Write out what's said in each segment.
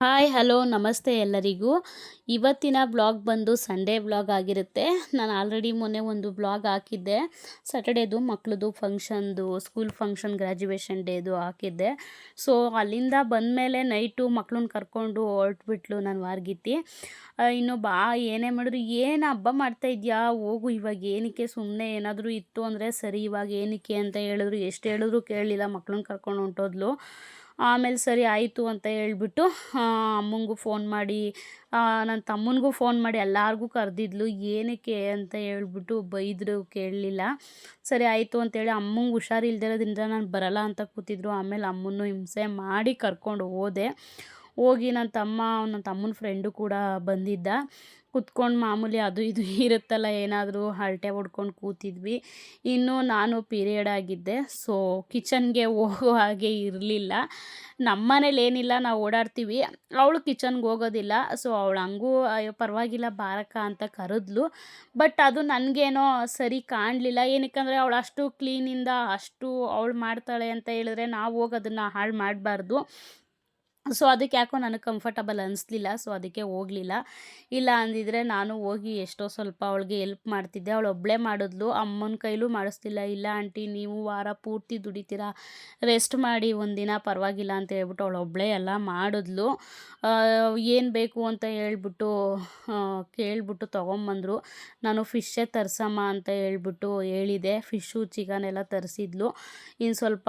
Hi, hello, ನಮಸ್ತೆ ಎಲ್ಲರಿಗೂ. ಇವತ್ತಿನ ಬ್ಲಾಗ್ ಬಂದು ಸಂಡೇ ಬ್ಲಾಗ್ ಆಗಿರುತ್ತೆ. ನಾನು ಆಲ್ರೆಡಿ ಮೊನ್ನೆ ಒಂದು ಬ್ಲಾಗ್ ಹಾಕಿದ್ದೆ. ಸ್ಯಾಟರ್ಡೇದು ಮಕ್ಳದು ಫಂಕ್ಷನ್ದು, ಸ್ಕೂಲ್ ಫಂಕ್ಷನ್ ಗ್ರ್ಯಾಜುಯೇಷನ್ ಡೇದು ಹಾಕಿದ್ದೆ. ಸೊ ಅಲ್ಲಿಂದ ಬಂದ ಮೇಲೆ ನೈಟು ಮಕ್ಳನ್ನ ಕರ್ಕೊಂಡು ಹೊರಟ್ಬಿಟ್ಲು ನಾನು ವಾರ್ಗಿತ್ತಿ. ಇನ್ನು ಬಾ, ಏನೇ ಮಾಡಿದ್ರು, ಏನು ಹಬ್ಬ ಮಾಡ್ತಾ ಇದೆಯಾ? ಹೋಗು ಇವಾಗ, ಏನಕ್ಕೆ ಸುಮ್ಮನೆ ಏನಾದರೂ ಇತ್ತು ಅಂದರೆ ಸರಿ, ಇವಾಗ ಏನಕ್ಕೆ ಅಂತ ಹೇಳಿದ್ರು, ಎಷ್ಟು ಹೇಳಿದ್ರು ಕೇಳಲಿಲ್ಲ. ಮಕ್ಳನ್ನ ಕರ್ಕೊಂಡು ಹೊಂಟೋದ್ಲು. ಆಮೇಲೆ ಸರಿ ಆಯಿತು ಅಂತ ಹೇಳ್ಬಿಟ್ಟು ಅಮ್ಮಂಗೂ ಫೋನ್ ಮಾಡಿ ನನ್ನ ತಮ್ಮನಿಗೂ ಫೋನ್ ಮಾಡಿ ಎಲ್ಲರಿಗೂ ಕರೆದಿದ್ಲು. ಏನಕ್ಕೆ ಅಂತ ಹೇಳ್ಬಿಟ್ಟು ಬೈದರು, ಕೇಳಲಿಲ್ಲ. ಸರಿ ಆಯಿತು ಅಂತೇಳಿ ಅಮ್ಮಂಗೆ ಹುಷಾರಿಲ್ದಿರೋದ್ರಿಂದ ನಾನು ಬರಲ್ಲ ಅಂತ ಕೂತಿದ್ರು. ಆಮೇಲೆ ಅಮ್ಮನ್ನು ಹಿಂಸೆ ಮಾಡಿ ಕರ್ಕೊಂಡು ಹೋದೆ. ಹೋಗಿ ನನ್ನ ತಮ್ಮ, ನನ್ನ ತಮ್ಮನ ಫ್ರೆಂಡು ಕೂಡ ಬಂದಿದ್ದ. ಕುತ್ಕೊಂಡು ಮಾಮೂಲಿ ಅದು ಇದು ಇರುತ್ತಲ್ಲ, ಏನಾದರೂ ಹರಟೆ ಹೊಡ್ಕೊಂಡು ಕೂತಿದ್ವಿ. ಇನ್ನು ನಾನು ಪೀರಿಯಡ್ ಆಗಿದ್ದೆ ಸೊ ಕಿಚನ್ಗೆ ಹೋಗೋ ಹಾಗೆ ಇರಲಿಲ್ಲ. ನಮ್ಮ ಮನೇಲಿ ಏನಿಲ್ಲ, ನಾವು ಓಡಾಡ್ತೀವಿ. ಅವಳು ಕಿಚನ್ಗೆ ಹೋಗೋದಿಲ್ಲ ಸೊ ಅವಳು ಹಂಗೂ, ಅಯ್ಯೋ, ಪರವಾಗಿಲ್ಲ ಬಾರಕ ಅಂತ ಕರೆದ್ಲು. ಬಟ್ ಅದು ನನಗೇನೋ ಸರಿ ಕಾಣಲಿಲ್ಲ. ಏನಕ್ಕಂದರೆ ಅವಳು ಅಷ್ಟು ಕ್ಲೀನಿಂದ ಅಷ್ಟು ಅವಳು ಮಾಡ್ತಾಳೆ ಅಂತ ಹೇಳಿದ್ರೆ ನಾವು ಹೋಗಿ ಅದನ್ನು ಹಾಳು ಮಾಡಬಾರ್ದು. ಸೊ ಅದಕ್ಕೆ ಯಾಕೋ ನನಗೆ ಕಂಫರ್ಟಬಲ್ ಅನಿಸ್ಲಿಲ್ಲ. ಸೊ ಅದಕ್ಕೆ ಹೋಗಲಿಲ್ಲ. ಇಲ್ಲ ಅಂದಿದ್ರೆ ನಾನು ಹೋಗಿ ಎಷ್ಟೋ ಸ್ವಲ್ಪ ಅವಳಿಗೆ ಎಲ್ಪ್ ಮಾಡ್ತಿದ್ದೆ. ಅವಳು ಒಬ್ಬಳೇ ಮಾಡಿದ್ಲು. ಅಮ್ಮನ ಕೈಲೂ ಮಾಡಿಸ್ತಿಲ್ಲ ಇಲ್ಲ ಆಂಟಿ, ನೀವು ವಾರ ಪೂರ್ತಿ ದುಡಿತೀರಾ? ರೆಸ್ಟ್ ಮಾಡಿ ಒಂದಿನ ಪರವಾಗಿಲ್ಲ ಅಂತ ಹೇಳ್ಬಿಟ್ಟು ಅವಳು ಒಬ್ಬಳೇ ಎಲ್ಲ ಮಾಡಿದ್ಲು. ಏನು ಬೇಕು ಅಂತ ಹೇಳ್ಬಿಟ್ಟು ಕೇಳ್ಬಿಟ್ಟು ತೊಗೊಂಬಂದರು. ನಾನು ಫಿಶ್ಶೇ ತರ್ಸಮ್ಮ ಅಂತ ಹೇಳ್ಬಿಟ್ಟು ಹೇಳಿದೆ. ಫಿಶ್ಶು ಚಿಕನ್ ಎಲ್ಲ ತರಿಸಿದ್ಲು. ಇನ್ನು ಸ್ವಲ್ಪ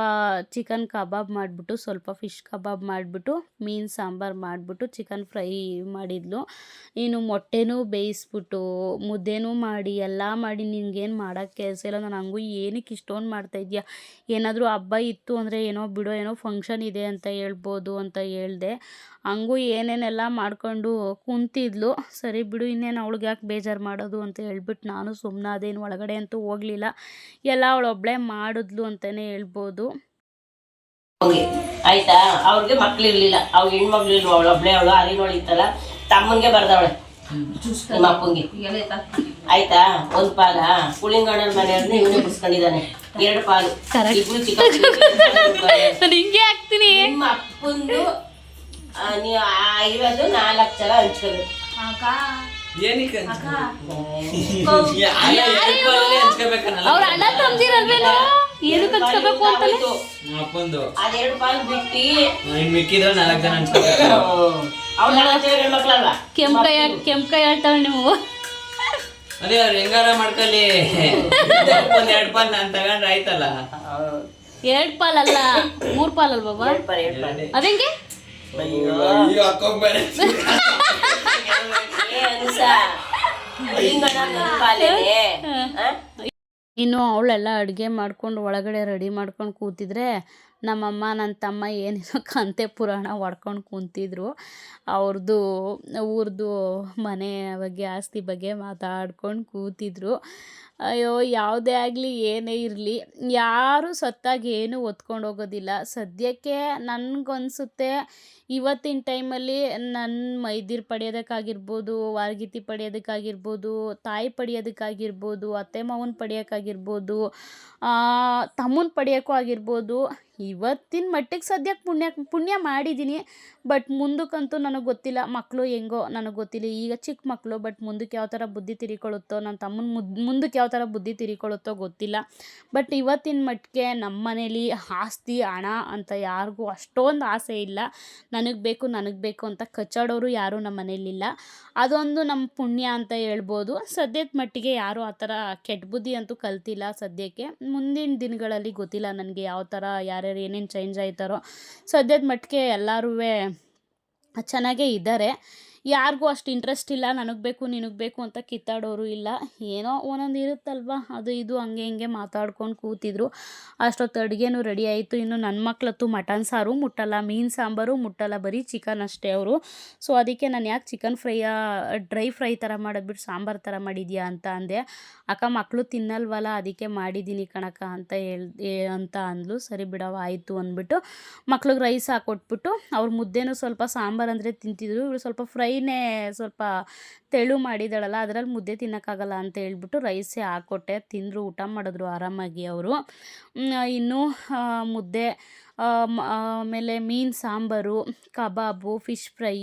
ಚಿಕನ್ ಕಬಾಬ್ ಮಾಡಿಬಿಟ್ಟು, ಸ್ವಲ್ಪ ಫಿಶ್ ಕಬಾಬ್ ಮಾಡಿಬಿಟ್ಟು ಮೀನು ಸಾಂಬಾರು ಮಾಡಿಬಿಟ್ಟು ಚಿಕನ್ ಫ್ರೈ ಮಾಡಿದ್ಲು. ಇನ್ನು ಮೊಟ್ಟೆನೂ ಬೇಯಿಸ್ಬಿಟ್ಟು ಮುದ್ದೆನೂ ಮಾಡಿ, ಎಲ್ಲ ಮಾಡಿ, ನಿನಗೇನು ಮಾಡೋಕ್ಕೆ ಕೆಲಸ ಇಲ್ಲ. ನಾನು ಹಂಗೂ ಏನಕ್ಕೆ ಇಷ್ಟೊಂದು ಮಾಡ್ತಾಯಿದ್ಯಾ ಏನಾದರೂ ಹಬ್ಬ ಇತ್ತು ಅಂದರೆ ಏನೋ ಬಿಡೋ ಏನೋ ಫಂಕ್ಷನ್ ಇದೆ ಅಂತ ಹೇಳ್ಬೋದು ಅಂತ ಹೇಳಿದೆ. ಹಂಗೂ ಏನೇನೆಲ್ಲ ಮಾಡ್ಕೊಂಡು ಕುಂತಿದ್ಲು. ಸರಿ ಬಿಡು, ಇನ್ನೇನು ಅವಳಿಗೆ ಯಾಕೆ ಬೇಜಾರು ಮಾಡೋದು ಅಂತ ಹೇಳ್ಬಿಟ್ಟು ನಾನು ಸುಮ್ಮನೆ ಅದೇನು ಒಳಗಡೆ ಅಂತೂ ಹೋಗಲಿಲ್ಲ. ಎಲ್ಲ ಅವಳೊಬ್ಬಳೇ ಮಾಡಿದ್ಲು ಅಂತಲೇ ಹೇಳ್ಬೋದು. ಆಯ್ತಾ? ಅವ್ರಿಗೆ ಮಕ್ಳು ಇರ್ಲಿಲ್ಲ. ಅವ್ರ ಹೆಣ್ಮಕ್ಳು ಇಲ್ವ ಅವಳು? ಒಬ್ಳೆ ಅವಳು ಹರಿನೋಳು ಇತ್ತಲ್ಲ? ತಮ್ಮನ್ಗೆ ಬರ್ದವಳೆ. ನಿಮ್ಮ ಅಪ್ಪಂಗೆ ಆಯ್ತಾ? ಒಂದ್ ಪಾಲ. ಕುಳಿಂಗಣ್ಣನ ಮನೆಯವ್ರನ್ನ ಇವನೇ ಬಿಡ್ಸ್ಕೊಂಡಿದ್ದಾನೆ ಎರಡು ಪಾಲು. ಇಬ್ರು ಚಿಕ್ಕ. ಹಿಂಗೆ ಹಾಕ್ತೀನಿ. ನಿಮ್ಮ ಅಪ್ಪಂದು ಆ, ನೀವು ಆ ಇರೋದು ನಾಲ್ಕು ಸಲ ಹಂಚ್ಕೋಬೇಕು. ಏನಕ್ಕೆ ಅವ್ರ ಅಣ್ಣ ತಂದಿರಲ್ವೇನೋ ಏನಕ್ಕೆ ಹಚ್ಕೋಬೇಕು ಅಂತಲೇ. ಅಪ್ಪಂದು. ಅದೆರಡು ಪಾಲು ಬಿಟ್ಟು. ಇನ್ ಮಿಕ್ಕಿದ್ರೆ ನಾಲ್ಕು ಜನ ಅವ್ಳ ಹೆಣ್ಮಕ್ಳಲ್ವಾ? ಕೆಂಪ್ ಕೈ ಕೆಂಪ್ ಕೈ ನೀವು? ಅದೇ ಅವ್ರು ಹೆಂಗಾರ ಮಾಡ್ಕೊಳ್ಳಿ. ಒಂದ್ ಎರಡು ಪಾಲ್ ನಾನು ತಗೊಂಡ್ರೆ ಆಯ್ತಲ್ಲ. ಎರಡ್ ಪಾಲ್ ಅಲ್ಲ ಮೂರ್ ಪಾಲ್ ಅಲ್ವಾ ಬಾಬಾ? ಎರಡು ಪಾಲು ಎರಡು ಪಾಲು. ಅದಂಗೆ? ಇನ್ನು ಅವಳೆಲ್ಲ ಅಡುಗೆ ಮಾಡ್ಕೊಂಡು ಒಳಗಡೆ ರೆಡಿ ಮಾಡ್ಕೊಂಡು ಕೂತಿದ್ರೆ ನಮ್ಮಮ್ಮ ನನ್ನ ತಮ್ಮ ಏನೇನೋ ಕಂತೆ ಪುರಾಣ ಹೊಡ್ಕೊಂಡು ಕೂತಿದ್ರು. ಅವ್ರದ್ದು ಊರದ್ದು ಮನೆ ಬಗ್ಗೆ, ಆಸ್ತಿ ಬಗ್ಗೆ ಮಾತಾಡ್ಕೊಂಡು ಕೂತಿದ್ರು. ಅಯ್ಯೋ, ಯಾವುದೇ ಆಗಲಿ ಏನೇ ಇರಲಿ, ಯಾರೂ ಸತ್ತಾಗಿ ಏನೂ ಒತ್ಕೊಂಡು ಹೋಗೋದಿಲ್ಲ. ಸದ್ಯಕ್ಕೆ ನನಗನ್ಸುತ್ತೆ, ಇವತ್ತಿನ ಟೈಮಲ್ಲಿ ನನ್ನ ಮೈದಿರು ಪಡೆಯೋದಕ್ಕಾಗಿರ್ಬೋದು, ವಾರ್ಗಿತಿ ಪಡೆಯೋದಕ್ಕಾಗಿರ್ಬೋದು, ತಾಯಿ ಪಡೆಯೋದಕ್ಕಾಗಿರ್ಬೋದು, ಅತ್ತೆ ಮಾವನ ಪಡೆಯೋಕ್ಕಾಗಿರ್ಬೋದು ತಮ್ಮನ ಪಡೆಯೋಕ್ಕೂ ಆಗಿರ್ಬೋದು ಇವತ್ತಿನ ಮಟ್ಟಿಗೆ ಸದ್ಯಕ್ಕೆ ಪುಣ್ಯ ಪುಣ್ಯ ಮಾಡಿದ್ದೀನಿ ಬಟ್ ಮುಂದಕ್ಕಂತೂ ನನಗೆ ಗೊತ್ತಿಲ್ಲ ಮಕ್ಕಳು ಹೆಂಗೋ, ನನಗೆ ಗೊತ್ತಿಲ್ಲ ಈಗ ಚಿಕ್ಕ ಮಕ್ಕಳು ಬಟ್ ಮುಂದಕ್ಕೆ ಯಾವ ಥರ ಬುದ್ಧಿ ತಿರಿಕೊಳ್ಳುತ್ತೋ ನನ್ನ ತಮ್ಮನ ಮುದ್ ಮುಂದಕ್ಕೆ ಯಾವ ಥರ ಬುದ್ಧಿ ತಿರಿಕೊಳ್ಳುತ್ತೋ ಗೊತ್ತಿಲ್ಲ. ಬಟ್ ಇವತ್ತಿನ ಮಟ್ಟಿಗೆ ನಮ್ಮ ಮನೇಲಿ ಆಸ್ತಿ, ಹಣ ಅಂತ ಯಾರಿಗೂ ಅಷ್ಟೊಂದು ಆಸೆ ಇಲ್ಲ. ನನಗೆ ಬೇಕು ನನಗೆ ಬೇಕು ಅಂತ ಕಚ್ಚಾಡೋರು ಯಾರೂ ನಮ್ಮ ಮನೇಲಿಲ್ಲ ಅದೊಂದು ನಮ್ಮ ಪುಣ್ಯ ಅಂತ ಹೇಳ್ಬೋದು. ಸದ್ಯದ ಮಟ್ಟಿಗೆ ಯಾರೂ ಆ ಥರ ಕೆಟ್ಟ ಬುದ್ಧಿ ಅಂತೂ ಕಲ್ತಿಲ್ಲ ಸದ್ಯಕ್ಕೆ. ಮುಂದಿನ ದಿನಗಳಲ್ಲಿ ಗೊತ್ತಿಲ್ಲ ನನಗೆ ಯಾವ ಥರ ಯಾರ್ಯಾರು ಏನೇನು ಚೇಂಜ್ ಆಯ್ತಾರೋ. ಸದ್ಯದ ಮಟ್ಟಿಗೆ ಎಲ್ಲರೂ ಚೆನ್ನಾಗೇ ಇದ್ದಾರೆ ಯಾರಿಗೂ ಅಷ್ಟು ಇಂಟ್ರೆಸ್ಟ್ ಇಲ್ಲ, ನನಗೆ ಬೇಕು, ನಿನಗೆ ಬೇಕು ಅಂತ ಕಿತ್ತಾಡೋರು ಇಲ್ಲ. ಏನೋ ಒಂದೊಂದು ಇರುತ್ತಲ್ವ? ಅದು ಇದು, ಹಂಗೆ ಹಿಂಗೆ ಮಾತಾಡ್ಕೊಂಡು ಕೂತಿದ್ರು. ಅಷ್ಟೊತ್ತು ಅಡುಗೆನೂ ರೆಡಿ ಆಯಿತು. ಇನ್ನು ನನ್ನ ಮಕ್ಳತ್ತು ಮಟನ್ ಸಾರು, ಮುಟ್ಟಲ್ಲ, ಮೀನು ಸಾಂಬಾರು, ಮುಟ್ಟಲ್ಲ, ಬರೀ ಚಿಕನ್ ಅಷ್ಟೇ ಅವರು. ಸೊ ಅದಕ್ಕೆ ನಾನು ಯಾಕೆ ಚಿಕನ್ ಫ್ರೈಯ ಡ್ರೈ ಫ್ರೈ ಥರ ಮಾಡಿದ್ಬಿಟ್ಟು ಸಾಂಬಾರು ಥರ ಮಾಡಿದ್ಯಾ ಅಂತ ಅಂದೆ. ಅಕ್ಕ ಮಕ್ಕಳು ತಿನ್ನಲ್ವಲ್ಲ, ಅದಕ್ಕೆ ಮಾಡಿದ್ದೀನಿ ಕಣಕ್ಕ ಅಂತ ಹೇಳ್ ಅಂತ ಅಂದ್ಲು. ಸರಿ ಬಿಡವ ಆಯಿತು ಅಂದ್ಬಿಟ್ಟು ಮಕ್ಳಿಗೆ ರೈಸ್ ಹಾಕೊಟ್ಬಿಟ್ಟು ಅವ್ರ ಮುದ್ದೆನೂ ಸ್ವಲ್ಪ ಸಾಂಬಾರು ಅಂದರೆ ತಿಂತಿದ್ರು. ಇವರು ಸ್ವಲ್ಪ ಫ್ರೈನೇ ಸ್ವಲ್ಪ ತೆಳು ಮಾಡಿದಳಲ್ಲ ಅದರಲ್ಲಿ ಮುದ್ದೆ ತಿನ್ನೋಕ್ಕಾಗಲ್ಲ ಅಂತ ಹೇಳ್ಬಿಟ್ಟು ರೈಸೇ ಹಾಕ್ಕೊಟ್ಟೆ. ತಿಂದರು, ಊಟ ಮಾಡಿದ್ರು ಆರಾಮಾಗಿ ಅವರು. ಇನ್ನು ಮುದ್ದೆ ಆಮೇಲೆ ಮೀನು ಸಾಂಬಾರು, ಕಬಾಬು, ಫಿಶ್ ಫ್ರೈ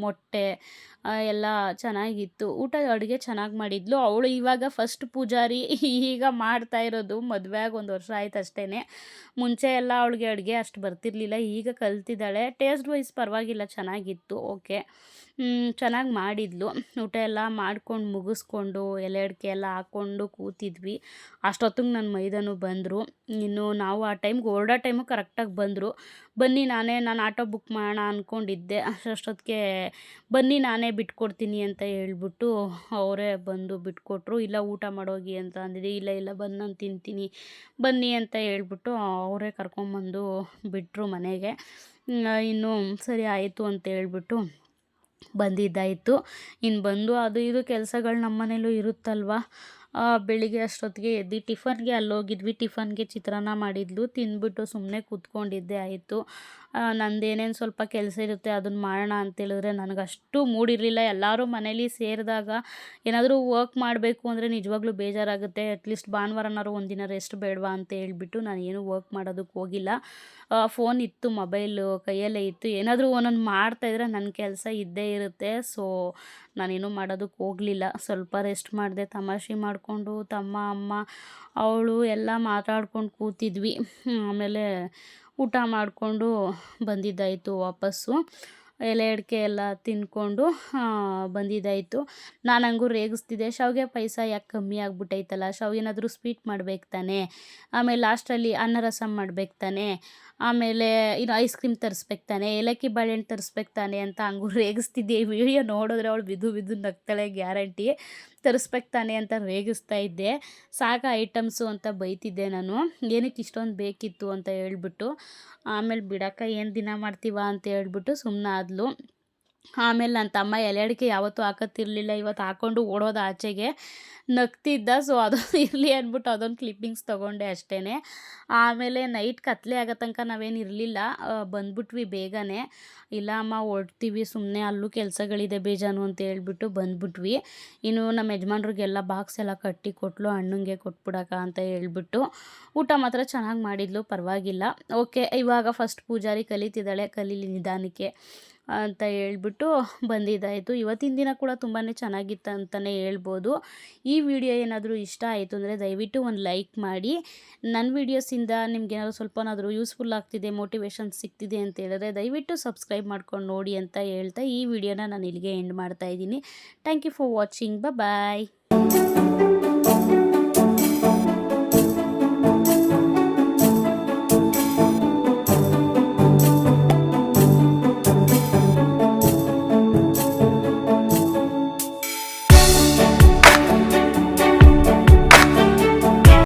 ಮೊಟ್ಟೆ ಎಲ್ಲ ಚೆನ್ನಾಗಿತ್ತು. ಊಟ ಅಡುಗೆ ಚೆನ್ನಾಗಿ ಮಾಡಿದ್ಲು. ಅವಳು ಇವಾಗ ಫಸ್ಟ್ ಪೂಜಾರಿ. ಈಗ ಮಾಡ್ತಾ ಇರೋದು ಮದುವೆ ಒಂದು ವರ್ಷ ಆಯ್ತು ಅಷ್ಟೇ ಮುಂಚೆ ಎಲ್ಲ ಅವಳಿಗೆ ಅಡುಗೆ ಅಷ್ಟು ಬರ್ತಿರ್ಲಿಲ್ಲ. ಈಗ ಕಲ್ತಿದ್ದಾಳೆ. ಟೇಸ್ಟ್ ವೈಸ್ ಪರವಾಗಿಲ್ಲ, ಚೆನ್ನಾಗಿತ್ತು. ಓಕೆ ಚೆನ್ನಾಗಿ ಮಾಡಿದ್ಲು. ಊಟ ಎಲ್ಲ ಮಾಡ್ಕೊಂಡು ಮುಗಿಸ್ಕೊಂಡು ಎಲೆ ಅಡಿಕೆ ಎಲ್ಲ ಹಾಕ್ಕೊಂಡು ಕೂತಿದ್ವಿ. ಅಷ್ಟೊತ್ತಿಗೆ ನನ್ನ ಮೈದಾನು ಬಂದರು. ಇನ್ನು ನಾವು ಆ ಟೈಮ್ಗೆ ಹೊರಡೋ ಟೈಮು ಕರೆಕ್ಟಾಗಿ ಬಂದರು. ಬನ್ನಿ ನಾನೇ, ನಾನು ಆಟೋ ಬುಕ್ ಮಾಡೋಣ ಅಂದ್ಕೊಂಡಿದ್ದೆ ಅಷ್ಟೊತ್ತಿಗೆ ಬನ್ನಿ ನಾನೇ ಬಿಟ್ಕೊಡ್ತೀನಿ ಅಂತ ಹೇಳ್ಬಿಟ್ಟು ಅವರೇ ಬಂದು ಬಿಟ್ಕೊಟ್ರು. ಇಲ್ಲ, ಊಟ ಮಾಡೋಗಿ ಅಂತ ಅಂದಿದ್ದೆ ಇಲ್ಲ ಇಲ್ಲ, ಬಂದು ನಾನು ತಿಂತೀನಿ, ಬನ್ನಿ ಅಂತ ಹೇಳ್ಬಿಟ್ಟು ಅವರೇ ಕರ್ಕೊಂಬಂದು ಬಿಟ್ಟರು ಮನೆಗೆ. ಇನ್ನು ಸರಿ ಆಯಿತು ಅಂತ ಹೇಳ್ಬಿಟ್ಟು ಬಂದಿದ್ದಾಯಿತು. ಇನ್ನು ಬಂದು ಅದು, ಇದು ಕೆಲಸಗಳು ನಮ್ಮ ಮನೇಲೂ ಇರುತ್ತಲ್ವ? ಬೆಳಿಗ್ಗೆ ಅಷ್ಟೊತ್ತಿಗೆ ಎದ್ದು ಟಿಫನ್ಗೆ ಅಲ್ಲಿ ಹೋಗಿದ್ವಿ ಟಿಫನ್ಗೆ ಚಿತ್ರಾನ್ನ ಮಾಡಿದ್ಲು. ತಿಂದ್ಬಿಟ್ಟು ಸುಮ್ಮನೆ ಕೂತ್ಕೊಂಡಿದ್ದೆ. ಆಯಿತು. ನಂದೇನೇನು ಸ್ವಲ್ಪ ಕೆಲಸ ಇರುತ್ತೆ ಅದನ್ನು ಮಾಡೋಣ ಅಂತೇಳಿದ್ರೆ ನನಗಷ್ಟು ಮೂಡಿರಲಿಲ್ಲ. ಎಲ್ಲರೂ ಮನೇಲಿ ಸೇರಿದಾಗ ಏನಾದರೂ ವರ್ಕ್ ಮಾಡಬೇಕು ಅಂದರೆ ನಿಜವಾಗ್ಲೂ ಬೇಜಾರಾಗುತ್ತೆ. ಅಟ್ಲೀಸ್ಟ್ ಭಾನುವಾರನಾರು ಒಂದಿನ ರೆಸ್ಟ್ ಬೇಡವಾ ಅಂತ ಹೇಳ್ಬಿಟ್ಟು ನಾನು ಏನು ವರ್ಕ್ ಮಾಡೋದಕ್ಕೆ ಹೋಗಿಲ್ಲ. ಫೋನ್ ಇತ್ತು, ಮೊಬೈಲು ಕೈಯಲ್ಲೇ ಇತ್ತು. ಏನಾದರೂ ಒಂದೊಂದು ಮಾಡ್ತಾಯಿದ್ರೆ ನನ್ನ ಕೆಲಸ ಇದ್ದೇ ಇರುತ್ತೆ. ಸೊ ನಾನೇನು ಮಾಡೋದಕ್ಕೆ ಹೋಗಲಿಲ್ಲ. ಸ್ವಲ್ಪ ರೆಸ್ಟ್ ಮಾಡಿದೆ, ತಮಾಷೆ ಮಾಡಿಕೊಂಡು ತಮ್ಮ, ಅಮ್ಮ, ಅವಳು ಎಲ್ಲ ಮಾತಾಡ್ಕೊಂಡು ಕೂತಿದ್ವಿ. ಆಮೇಲೆ ಊಟ ಮಾಡಿಕೊಂಡು ಬಂದಿದ್ದಾಯಿತು ವಾಪಸ್ಸು. ಎಲೆ ಅಡಿಕೆ ಎಲ್ಲ ತಿನ್ಕೊಂಡು ಬಂದಿದ್ದಾಯಿತು. ನಾನು ಹಂಗೂ ರೇಗಿಸ್ತಿದ್ದೆ. ಶಾವಿಗೆ ಪಾಯಸ ಯಾಕೆ ಕಮ್ಮಿ ಆಗ್ಬಿಟ್ಟೈತಲ್ಲ? ಶಾವಿಗೇನಾದರೂ ಸ್ವೀಟ್ ಮಾಡ್ಬೇಕು ತಾನೆ? ಆಮೇಲೆ ಲಾಸ್ಟಲ್ಲಿ ಅನ್ನ ಮಾಡ್ಬೇಕು ತಾನೇ? ಆಮೇಲೆ, ಇನ್ನು ಐಸ್ ಕ್ರೀಮ್ ತರಿಸ್ಬೇಕು ತಾನೆ, ಏಲಕ್ಕಿ ಬಾಳೆಹಣ್ಣು ತರಿಸ್ಬೇಕು ತಾನೆ ಅಂತ ಹಂಗೂ ರೇಗಿಸ್ತಿದ್ದೆ. ಈ ವಿಡಿಯೋ ನೋಡಿದ್ರೆ ಅವಳು ಬಿದ್ದು ಬಿದ್ದು ನಗ್ತಾಳೆ, ಗ್ಯಾರಂಟಿ ತರಿಸ್ಬೇಕು ತಾನೆ ಅಂತ ರೇಗಿಸ್ತಾ ಇದ್ದೆ. ಸಾಕ ಐಟಮ್ಸು ಅಂತ ಬೈತಿದ್ದೆ ನಾನು. ಏನಕ್ಕೆ ಇಷ್ಟೊಂದು ಬೇಕಿತ್ತು ಅಂತ ಹೇಳ್ಬಿಟ್ಟು, ಆಮೇಲೆ ಬಿಡಕ್ಕ ಏನು ದಿನ ಮಾಡ್ತೀವ ಅಂತ ಹೇಳ್ಬಿಟ್ಟು ಸುಮ್ಮನಾದ್ಲು ಆಮೇಲೆ ನನ್ನ ತಮ್ಮ ಎಲೆ ಅಡಿಕೆ ಯಾವತ್ತೂ ಹಾಕತ್ತಿರ್ಲಿಲ್ಲ ಇವತ್ತು ಹಾಕ್ಕೊಂಡು ಓಡೋದು ಆಚೆಗೆ ನಗ್ತಿದ್ದ ಸೊ ಅದು ಇರಲಿ ಅಂದ್ಬಿಟ್ಟು ಅದೊಂದು ಕ್ಲಿಪ್ಪಿಂಗ್ಸ್ ತೊಗೊಂಡೆ ಅಷ್ಟೇ ಆಮೇಲೆ ನೈಟ್ ಕತ್ಲೆ ಆಗೋ ತನಕ ನಾವೇನು ಇರಲಿಲ್ಲ ಬಂದ್ಬಿಟ್ವಿ ಬೇಗನೆ. ಇಲ್ಲ ಅಮ್ಮ ಓಡ್ತೀವಿ ಸುಮ್ಮನೆ ಅಲ್ಲೂ ಕೆಲಸಗಳಿದೆ ಬೇಜಾನು ಅಂತ ಹೇಳ್ಬಿಟ್ಟು ಬಂದ್ಬಿಟ್ವಿ. ಇನ್ನು ನಮ್ಮ ಯಜಮಾನ್ರಿಗೆಲ್ಲ ಬಾಕ್ಸ್ ಎಲ್ಲ ಕಟ್ಟಿ ಕೊಟ್ಲು ಹಣ್ಣಂಗೆ ಕೊಟ್ಬಿಡಕ ಅಂತ ಹೇಳ್ಬಿಟ್ಟು ಊಟ ಮಾತ್ರ ಚೆನ್ನಾಗಿ ಮಾಡಿದ್ಲು, ಪರವಾಗಿಲ್ಲ. ಓಕೆ ಇವಾಗ ಫಸ್ಟ್ ಪೂಜಾರಿ ಕಲಿತಿದ್ದಾಳೆ, ಕಲೀಲಿ ನಿಧಾನಕ್ಕೆ. ಅಂತ ಹೇಳ್ಬಿಟ್ಟು ಬಂದಿದ್ದಾಯಿತು. ಇವತ್ತಿನ ದಿನ ಕೂಡ ತುಂಬಾ ಚೆನ್ನಾಗಿತ್ತು ಅಂತಲೇ ಹೇಳ್ಬೋದು. ಈ ವಿಡಿಯೋ ಏನಾದರೂ ಇಷ್ಟ ಆಯಿತು ಅಂದರೆ ದಯವಿಟ್ಟು ಒಂದು ಲೈಕ್ ಮಾಡಿ. ನನ್ನ ವೀಡಿಯೋಸಿಂದ ನಿಮ್ಗೇನಾದ್ರು ಸ್ವಲ್ಪನಾದರೂ ಯೂಸ್ಫುಲ್ ಆಗ್ತಿದೆ ಮೋಟಿವೇಶನ್ ಸಿಗ್ತಿದೆ ಅಂತ ಹೇಳಿದ್ರೆ ದಯವಿಟ್ಟು ಸಬ್ಸ್ಕ್ರೈಬ್ ಮಾಡ್ಕೊಂಡು ನೋಡಿ ಅಂತ ಹೇಳ್ತಾ ಈ ವಿಡಿಯೋನ ನಾನು ಇಲ್ಲಿಗೆ ಎಂಡ್ ಮಾಡ್ತಾ ಇದ್ದೀನಿ. Thank you for watching bye